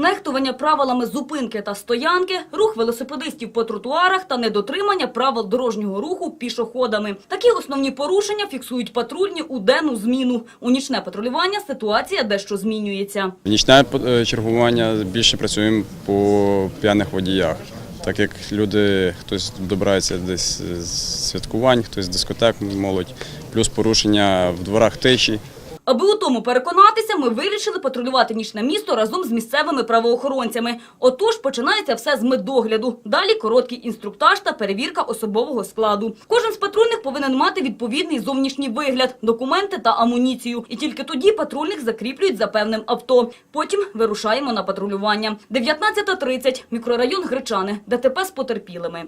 нехтування правилами зупинки та стоянки, рух велосипедистів по тротуарах та недотримання правил дорожнього руху пішоходами. Такі основні порушення фіксують патрульні у денну зміну. У нічне патрулювання ситуація дещо змінюється. Нічне е, чергування більше працюємо по п'яних водіях, так як люди, хтось добирається десь з святкувань, хтось з дискотек, молодь, плюс порушення в дворах тиші. Аби у тому переконатися, ми вирішили патрулювати нічне місто разом з місцевими правоохоронцями. Отож, починається все з медогляду. Далі короткий інструктаж та перевірка особового складу. Кожен з патрульних повинен мати відповідний зовнішній вигляд, документи та амуніцію. І тільки тоді патрульних закріплюють за певним авто. Потім вирушаємо на патрулювання. 19.30. Мікрорайон Гречани. ДТП з потерпілими.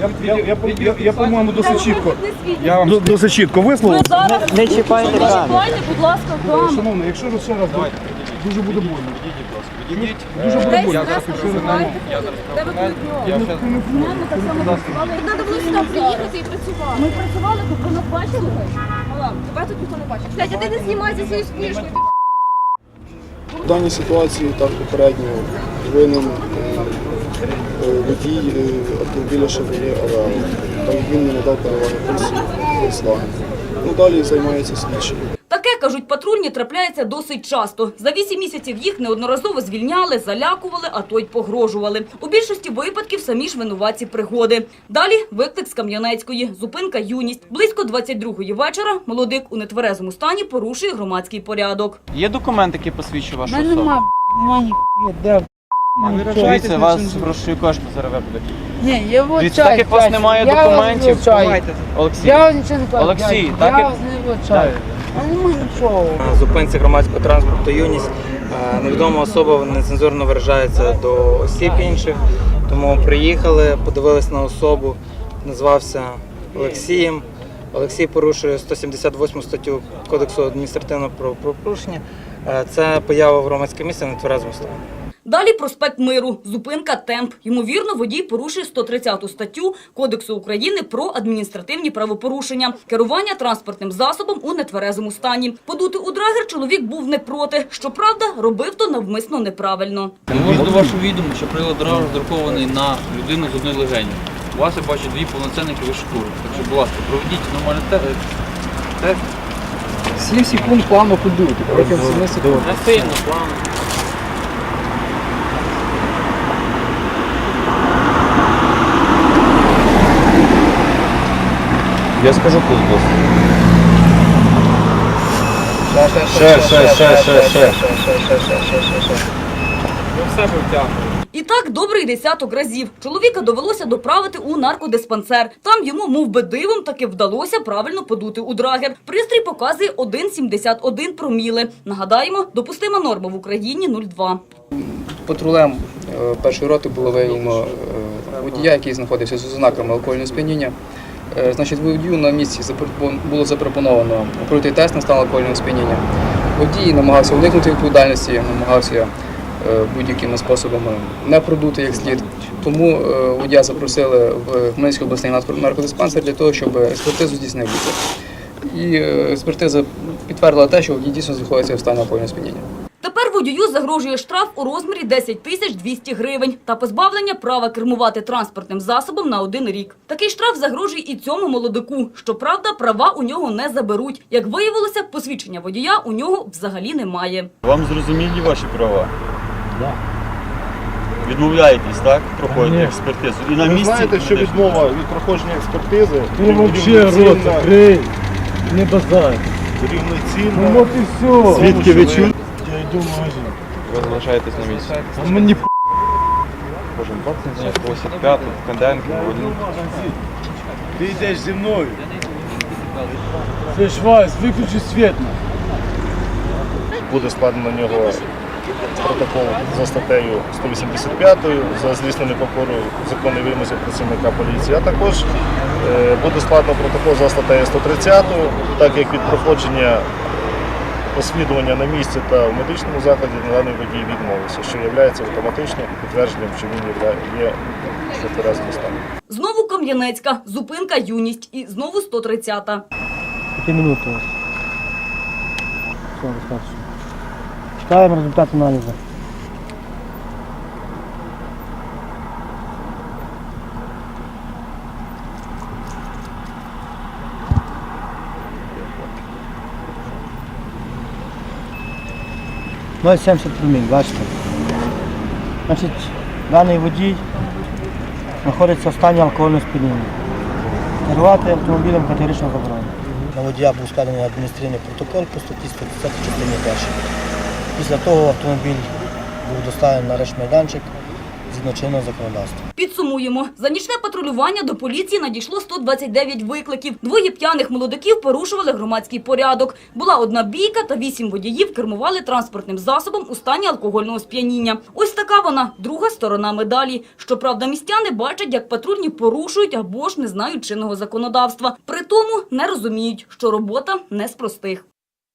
Я, я, я, я, я, по-моєму, досить чітко. Я вам досить чітко висловив. зараз Не чіпайте камеру. будь ласка, камеру. Шановний, якщо ви ще раз дуже буде больно. Дуже буде больно. Треба було сюди приїхати і працювати. Ми працювали, тут ви нас бачили? Тебе тут ніхто не бачив. Блядь, а ти не знімай за свою спішку. В даній ситуації так попередньо винен е, е, водій е, автомобіля Aveo. Так як він не надав переваги курсі Volkswagen. Ну далі займається слідчим. Таке, кажуть, патрульні трапляється досить часто. За вісім місяців їх неодноразово звільняли, залякували, а то й погрожували. У більшості випадків самі ж винуватці пригоди. Далі виклик з Кам'янецької, зупинка юність. Близько 22-ї вечора молодик у нетверезому стані порушує громадський порядок. Є документ, який посвідчує вашу мене особу? нема, нема ні, де. Дивіться, вас грошові кошти зараз вибудуть. Ні, я вивчаю. Дивіться, так як у вас немає я вас документів, вивчаю. Олексій. Я вас нічого не кажу. Олексій, дядь, так я як- вас не вивчаю. А нема нічого. Зупинці громадського транспорту юність е, невідома особа нецензурно виражається до осіб інших. Тому приїхали, подивились на особу, назвався Олексієм. Олексій порушує 178 статтю Кодексу адміністративного правопорушення. Е, Це поява в громадське місце на тверезому стані. Далі проспект Миру, зупинка Темп. Ймовірно, водій порушує 130 статтю Кодексу України про адміністративні правопорушення, керування транспортним засобом у нетверезому стані. Подути у драгер чоловік був не проти. Щоправда, робив то навмисно неправильно. Довожу до вашого відому, що прилад драгер роздрукований на людину з одною легенью. У вас я бачу дві повноцінних шкури. Так що, будь ласка, проведіть нормальний те... тест. 7 секунд плавно ходити. Протягом 7 секунд. Не сильно, плавно. Я скажу коли Ще, ще, ще, ще, ще. І так добрий десяток разів. Чоловіка довелося доправити у наркодиспансер. Там йому, мов би дивом, таки вдалося правильно подути у драгер. Пристрій показує 1,71 проміли. Нагадаємо, допустима норма в Україні 0,2. Патрулем е, першої роти було виявлено е, водія, який знаходився з ознаками алкогольного сп'яніння. Е, Значить, водію на місці було запропоновано пройти тест на стан алкогольного сп'яніння. Водій намагався уникнути відповідальності, намагався е, будь-якими способами не продути як слід. Тому е, водія запросили в Хмельницький обласний наркодиспансер для того, щоб експертизу здійснити. І експертиза підтвердила те, що водій дійсно знаходиться в стані алкогольного сп'яніння. Тепер водію загрожує штраф у розмірі 10 тисяч 200 гривень та позбавлення права кермувати транспортним засобом на один рік. Такий штраф загрожує і цьому молодику. Щоправда, права у нього не заберуть. Як виявилося, посвідчення водія у нього взагалі немає. Вам зрозумілі ваші права? Так. Відмовляєтесь, так? Проходити експертизу. І на Ви місці. знаєте, що відмова від проходження експертизи Ти вообще рот закрий, не базар. рівноцінна. Ну от і все. Звідки ви чули? Я йду в магазин. Ви залишаєтесь на місці. А мені. Кожен бортник, 85, Канденки. Ти йдеш зі мною. Це ж Вась, виключи світ. Буде складено на нього протокол за статтею 185 за злісну непокору законної вимоги працівника поліції, а також е, буде складено протокол за статтею 130, так як від проходження освідування на місці та в медичному закладі на даний водій відмовився, що є автоматичним підтвердженням, що він є- в тверезому стані. Знову Кам'янецька, зупинка юність і знову 130-та. П'яти минут. Все, достатньо. Чекаємо результат аналізу. 0,70 промінь, бачите. Значить, даний водій знаходиться в стані алкогольного сп'яніння. Керувати автомобілем категорично заборонено. На водія був складений адміністративний протокол по статті 130 частині 1. Після того автомобіль був доставлений на арешт-майданчик згідно чинного законодавства. Підсумуємо. За нічне патрулювання до поліції надійшло 129 викликів. Двоє п'яних молодиків порушували громадський порядок. Була одна бійка та вісім водіїв кермували транспортним засобом у стані алкогольного сп'яніння. Ось така вона, друга сторона медалі. Щоправда, містяни бачать, як патрульні порушують або ж не знають чинного законодавства. При тому не розуміють, що робота не з простих.